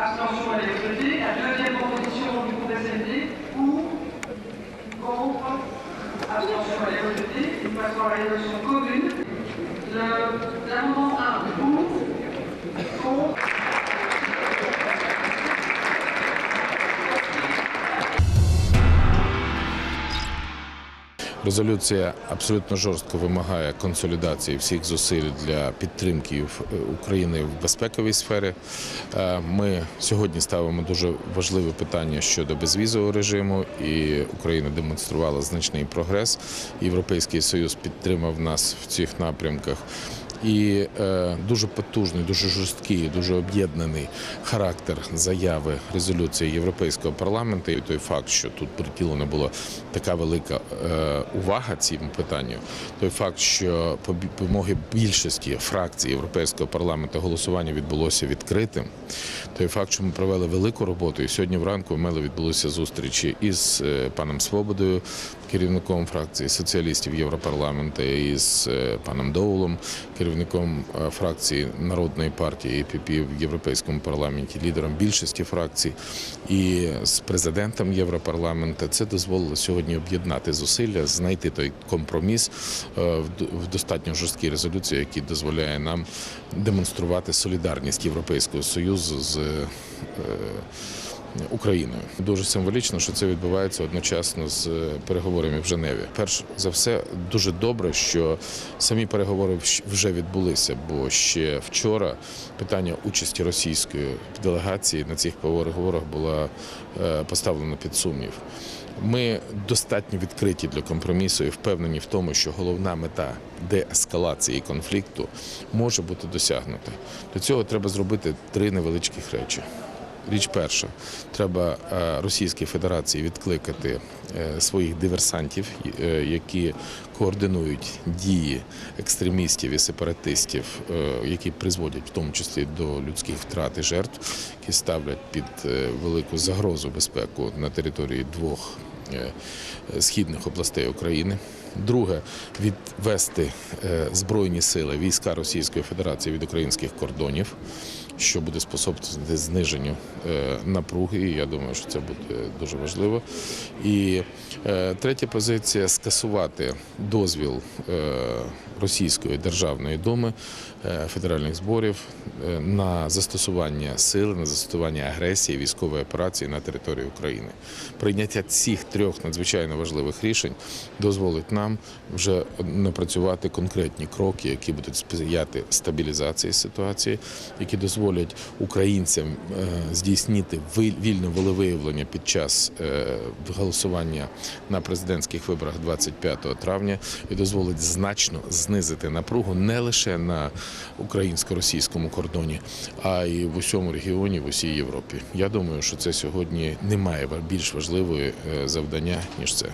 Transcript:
Abstention, elle est rejetée. La deuxième proposition du groupe SND, pour, contre, abstention, elle est rejetée. Nous passons à la résolution commune. L'amendement Резолюція абсолютно жорстко вимагає консолідації всіх зусиль для підтримки України в безпековій сфері. Е, Ми сьогодні ставимо дуже важливе питання щодо безвізового режиму, і Україна демонструвала значний прогрес. Європейський союз підтримав нас в цих напрямках. І е, дуже потужний, дуже жорсткий, дуже об'єднаний характер заяви резолюції Європейського парламенту. І той факт, що тут приділена була така велика е, увага цьому питанню, той факт, що по бі- більшості фракцій Європейського парламенту голосування відбулося відкритим. Той факт, що ми провели велику роботу, і сьогодні вранку в мене відбулися зустрічі із е, паном Свободою, керівником фракції соціалістів Європарламенту, і з е, паном Доулом, керівником е, фракції Народної партії ЕПП в Європейському парламенті, лідером більшості фракцій, і з президентом Європарламенту. Це дозволило сьогодні об'єднати зусилля, знайти той компроміс е, в в достатньо жорсткій резолюції, який дозволяє нам демонструвати солідарність Європейського союзу з. Україною дуже символічно, що це відбувається одночасно з е, переговорами в Женеві. Перш за все, дуже добре, що самі переговори вже відбулися, бо ще вчора питання участі російської делегації на цих переговорах була е, поставлена під сумнів. Ми достатньо відкриті для компромісу і впевнені в тому, що головна мета деескалації конфлікту може бути досягнута. До цього треба зробити три невеличких речі. Річ перша, треба е, Російській Федерації відкликати е, своїх диверсантів, е, які координують дії екстремістів і сепаратистів, які призводять в тому числі до людських втрат і жертв, які ставлять під велику загрозу безпеку на території двох східних областей України. Друге, відвести е, збройні сили війська Російської Федерації від українських кордонів, що буде способствувати зниженню е, напруги. І я думаю, що це буде дуже важливо. І е, третя позиція скасувати дозвіл е, Російської державної думи е, федеральних зборів е, на застосування сили, на застосування агресії, військової операції на території України. Прийняття цих трьох надзвичайно важливих рішень дозволить нам вже напрацювати конкретні кроки, які будуть сприяти стабілізації ситуації, які дозволять українцям е, здійснити вільне волевиявлення під час е, голосування на президентських виборах 25 травня і дозволить значно знизити напругу не лише на українсько-російському кордоні, а й в усьому регіоні, в усій Європі. Я думаю, що це сьогодні немає більш важливої е, завдання ніж це.